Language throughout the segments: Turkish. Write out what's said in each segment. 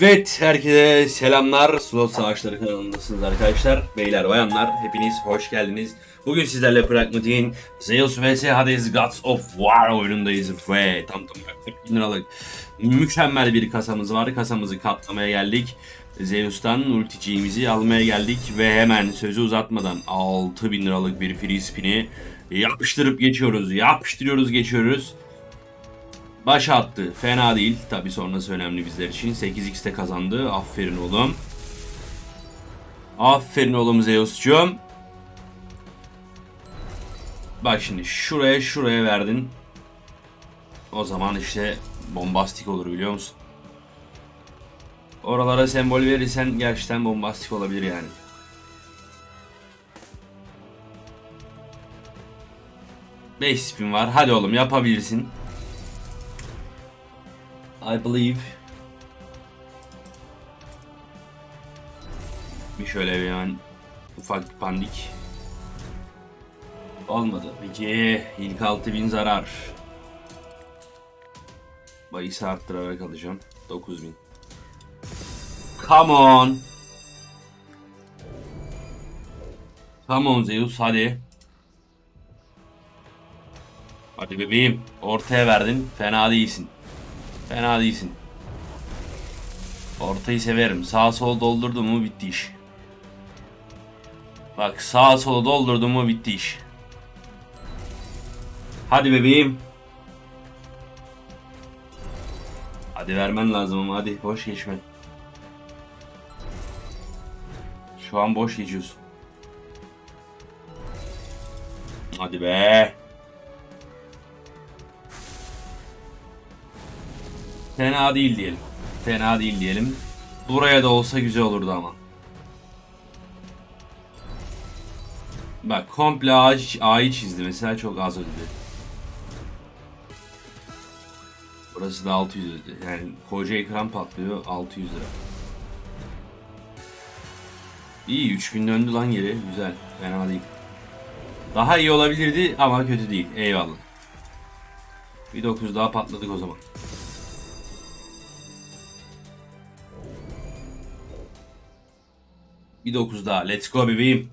Evet, herkese selamlar. Slot Savaşları kanalındasınız arkadaşlar. Beyler, bayanlar, hepiniz hoş geldiniz. Bugün sizlerle Pragmatik'in Zeus vs Hades Gods of War oyunundayız ve tam tam 40 bin liralık mükemmel bir kasamız var. Kasamızı katlamaya geldik. Zeus'tan ulticiğimizi almaya geldik ve hemen sözü uzatmadan 6000 liralık bir free spin'i yapıştırıp geçiyoruz. Yapıştırıyoruz geçiyoruz. Başa attı. Fena değil. Tabi sonrası önemli bizler için. 8x'te kazandı. Aferin oğlum. Aferin oğlum Zeus'cum. Bak şimdi şuraya şuraya verdin. O zaman işte bombastik olur biliyor musun? Oralara sembol verirsen gerçekten bombastik olabilir yani. Beş spin var. Hadi oğlum yapabilirsin. I believe. Bir şöyle bir hemen ufak pandik. Olmadı. Peki ilk 6000 zarar. Bayısı arttırarak alacağım. 9000. Come on. Come on Zeus hadi. Hadi bebeğim. Ortaya verdin. Fena değilsin. Fena değilsin. Ortayı severim. Sağ sol doldurdum mu bitti iş. Bak sağ sola doldurdum mu bitti iş. Hadi bebeğim. Hadi vermen lazım ama hadi boş geçme. Şu an boş geçiyorsun. Hadi be. Fena değil diyelim. Fena değil diyelim. Buraya da olsa güzel olurdu ama. Bak komple ağaç, A'yı çizdi mesela çok az ödedi. Burası da 600 ödedi. Yani koca ekran patlıyor 600 lira. İyi 3000 döndü lan geri. Güzel. Fena değil. Daha iyi olabilirdi ama kötü değil. Eyvallah. Bir 9 daha patladık o zaman. Bir 9 daha. Let's go bebeğim.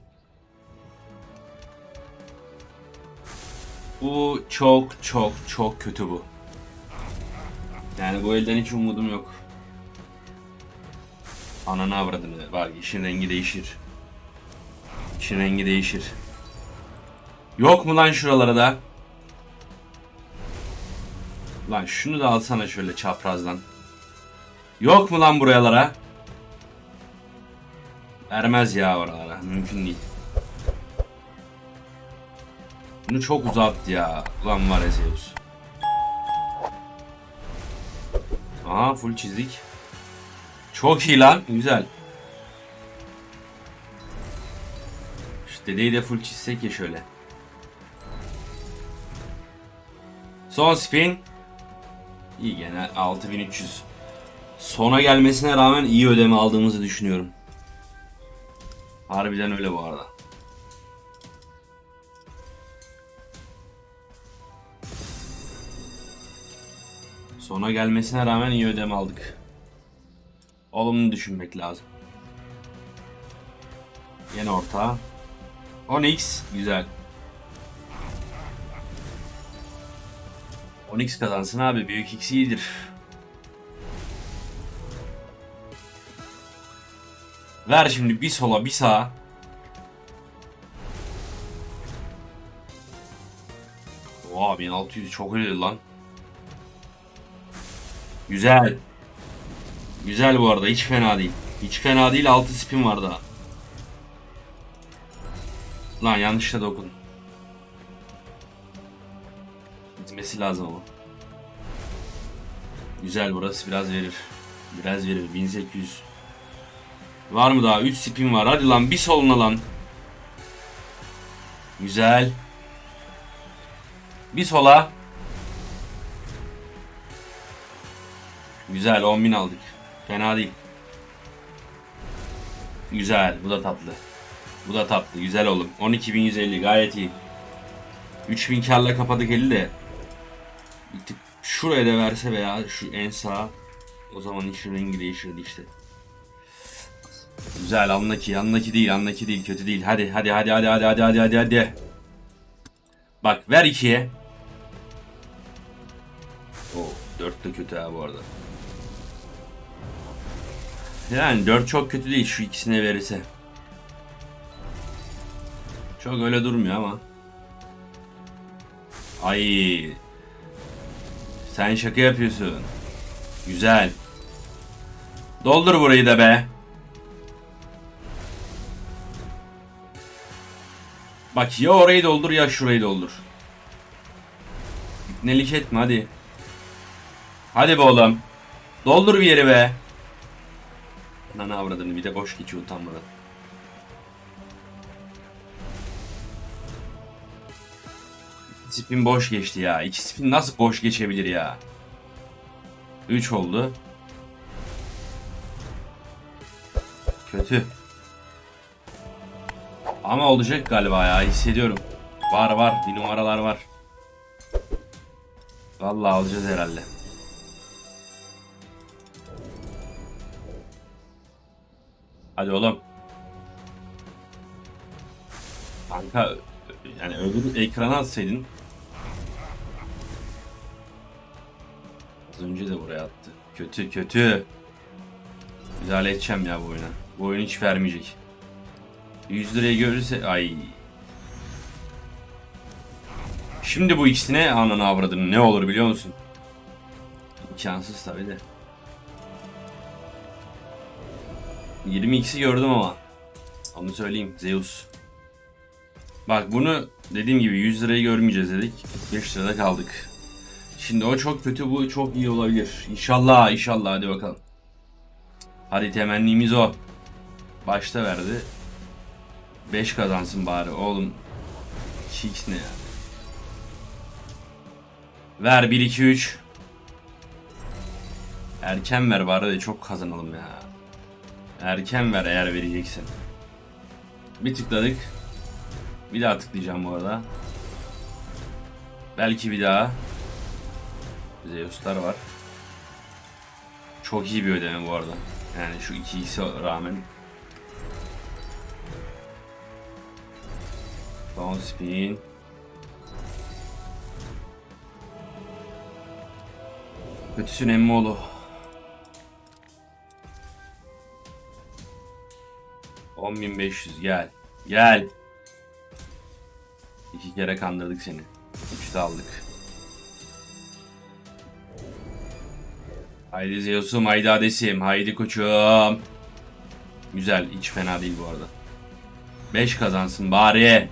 Bu çok çok çok kötü bu. Yani bu elden hiç umudum yok. Ananı avradını. Bak işin rengi değişir. İşin rengi değişir. Yok mu lan şuralara da? Lan şunu da alsana şöyle çaprazdan. Yok mu lan buralara? Vermez ya oralara. Mümkün değil. Bunu çok uzattı ya. Ulan var ya Zeus. Aha full çizdik. Çok iyi lan. Güzel. Şu dedeyi de full çizsek ya şöyle. Son spin. İyi gene 6300. Sona gelmesine rağmen iyi ödeme aldığımızı düşünüyorum. Harbiden öyle bu arada. Sona gelmesine rağmen iyi ödeme aldık. Olumlu düşünmek lazım. Yine orta. 10x güzel. 10x kazansın abi büyük x iyidir. Ver şimdi bir sola bir sağa. Oha 1600 çok öyle lan. Güzel. Güzel bu arada hiç fena değil. Hiç fena değil 6 spin var daha. Lan yanlışla dokun. Gitmesi lazım ama. Güzel burası biraz verir. Biraz verir 1800. Var mı daha? 3 spin var. Hadi lan bir soluna lan. Güzel. Bir sola. Güzel 10.000 aldık. Fena değil. Güzel. Bu da tatlı. Bu da tatlı. Güzel oğlum. 12.150 gayet iyi. 3000 karla kapadık eli de. Şuraya da verse veya şu en sağ O zaman işin rengi değişirdi işte. Güzel anlaki anlaki değil anlaki değil kötü değil. Hadi hadi hadi hadi hadi hadi hadi hadi hadi. Bak ver ikiye. O 4 de kötü ha bu arada. Yani 4 çok kötü değil şu ikisine verirse. Çok öyle durmuyor ama. Ay. Sen şaka yapıyorsun. Güzel. Doldur burayı da be. Bak ya orayı doldur ya şurayı doldur. İpnelik etme hadi. Hadi be oğlum. Doldur bir yeri be. Lan avradını bir de boş geçiyor utanmadan. Spin boş geçti ya. İki spin nasıl boş geçebilir ya? 3 oldu. Kötü. Ama olacak galiba ya hissediyorum. Var var bir numaralar var. Vallahi alacağız herhalde. Hadi oğlum. Kanka yani öbür ekrana atsaydın. Az önce de buraya attı. Kötü kötü. Müdahale edeceğim ya bu oyuna. Bu oyun hiç vermeyecek. 100 liraya görürse ay. Şimdi bu ikisine ananı avradını ne olur biliyor musun? İmkansız tabi de. 22'si gördüm ama. Onu söyleyeyim Zeus. Bak bunu dediğim gibi 100 lirayı görmeyeceğiz dedik. 45 lirada kaldık. Şimdi o çok kötü bu çok iyi olabilir. İnşallah inşallah hadi bakalım. Hadi temennimiz o. Başta verdi. 5 kazansın bari oğlum. 2x ne ya? Ver 1 2 3. Erken ver bari de çok kazanalım ya. Erken ver eğer vereceksin. Bir tıkladık. Bir daha tıklayacağım bu arada. Belki bir daha. Zeus'lar var. Çok iyi bir ödeme bu arada. Yani şu 2x'e rağmen. Son spin. Kötüsün Emmoğlu. On bin beş yüz gel. Gel. İki kere kandırdık seni. Üçte aldık. Haydi Zeus'um, haydi Hades'im, haydi koçum. Güzel, hiç fena değil bu arada. 5 kazansın bari.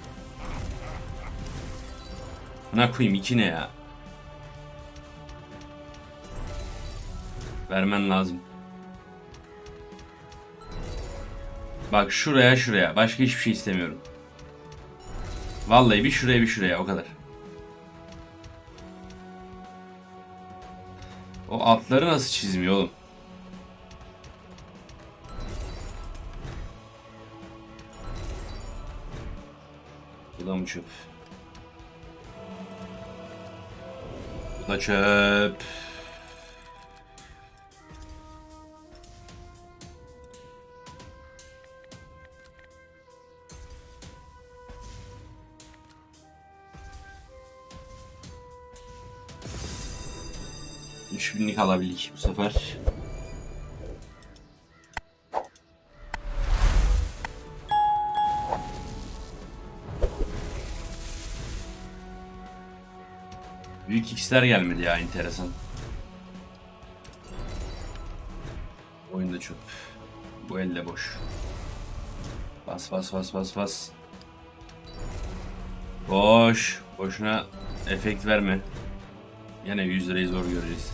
Buna koyayım 2 ne ya? Vermen lazım. Bak şuraya şuraya. Başka hiçbir şey istemiyorum. Vallahi bir şuraya bir şuraya o kadar. O atları nasıl çizmiyor oğlum? Bu çöp? Da çöp. Üç binlik alabildik bu sefer. Büyük x'ler gelmedi ya enteresan. Oyunda çöp. Bu elle boş. Bas bas bas bas bas. Boş. Boşuna efekt verme. Yine 100 lirayı zor göreceğiz.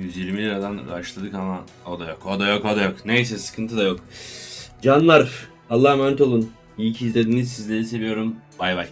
120 liradan başladık ama o da yok, o da yok, o da yok. Neyse sıkıntı da yok. Canlar, Allah'a emanet olun. İyi ki izlediniz. Sizleri seviyorum. Bay bay.